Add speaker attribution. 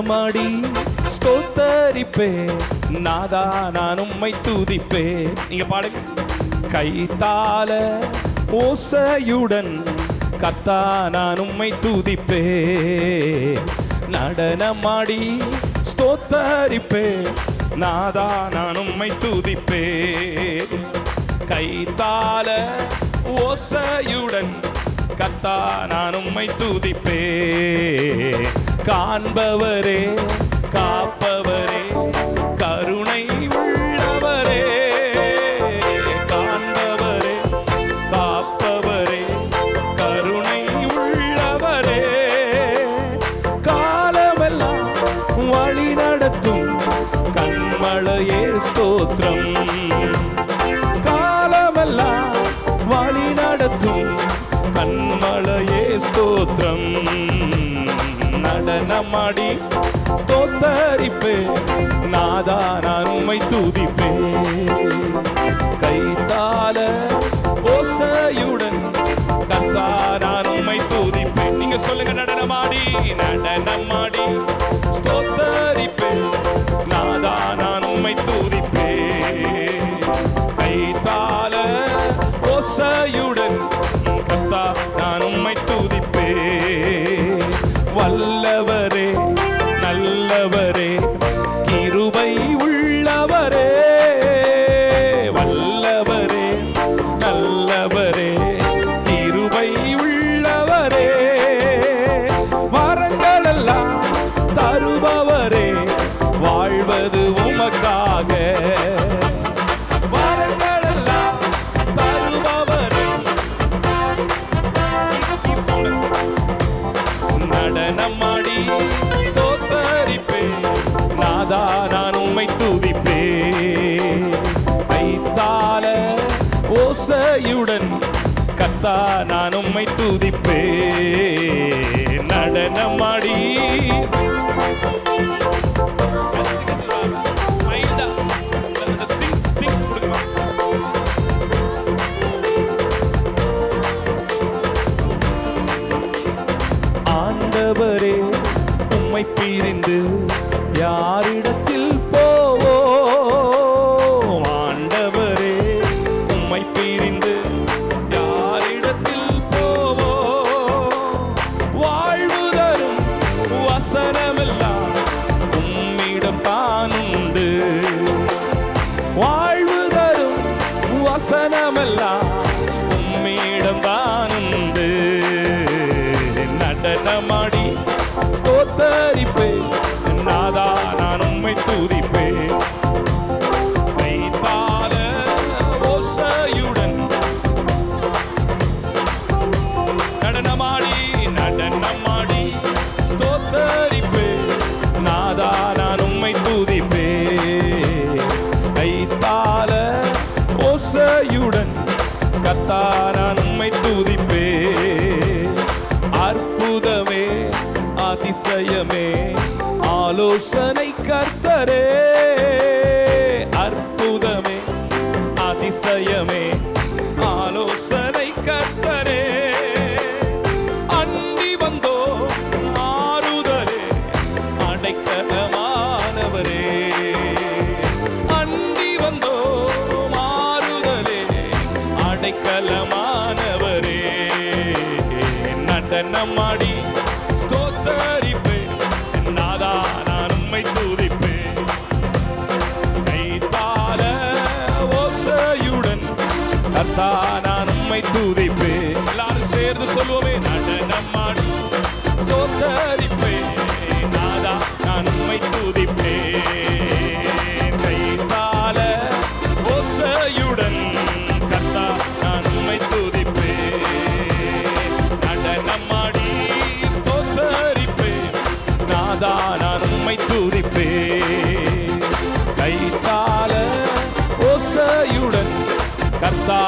Speaker 1: நடனமாடி ஸ்தோத்தரிப்பே. நாதா நான் உம்மை துதிப்பே. நீங்க பாடுங்க. கைத்தால ஓசையுடன் கத்தா நான் உம்மை துதிப்பே. நடனமாடி ஸ்தோத்தரிப்பே. நாதா நான் உம்மை துதிப்பே. கைத்தால ஓசையுடன் கத்தா நான் உம்மை துதிப்பே காண்பவரே காப்பவரே கருணை உள்ளவரே. காண்பவரே காப்பவரே கருணை உள்ளவரே. காலமெல்லாம் வழி நடத்தும் கண்மழையே ஸ்தோத்திரம். காலமெல்லாம் வழி நடத்தும் கண்மலையே ஸ்தோத்திரம். நடனமாடி ஸ்தோத்தரிப்பே நாதா நான் உம்மை துதிப்பே. கைத்தால ஓசையுடன் கத்தா நான் உம்மை துதிப்பேன் நீங்க சொல்லுங்க நடனமாடி நடனமாடி ஸ்தோத்தரிப்பே நாதா நான் உம்மை துதிப்பே. கைத்தா வல்லவரே நல்லவரே கிருபை உள்ளவரே. வல்லவரே நல்லவரே கிருபை உள்ளவரே. வரங்களெல்லாம் தருபவரே வாழ்வது உமக்காக. ஓசையுடன் கத்தா நான் உம்மை துதிப்பே நடனமாடி. ஆண்டவரே உம்மை பிரிந்து யாரிடத்தில் سنة ملا. அதிசயமே ஆலோசனை கர்த்தரே அற்புதமே அதிசயமே. ஆலோசனை கர்த்தரே அண்டி வந்தோ ஆறுதலே அடைக்கலமானவரே. அண்டி வந்தோ மாறுதலே அடைக்கலமானவரே. நடனமாடி நான் உம்மை நான் உம்மை துதிப்பே எல்லாரும் சேர்ந்து சொல்லுவோமே நடனமாடி ஸ்தோத்தர் துதிப்பே கைத்தால ஓசையுடன் கர்த்தா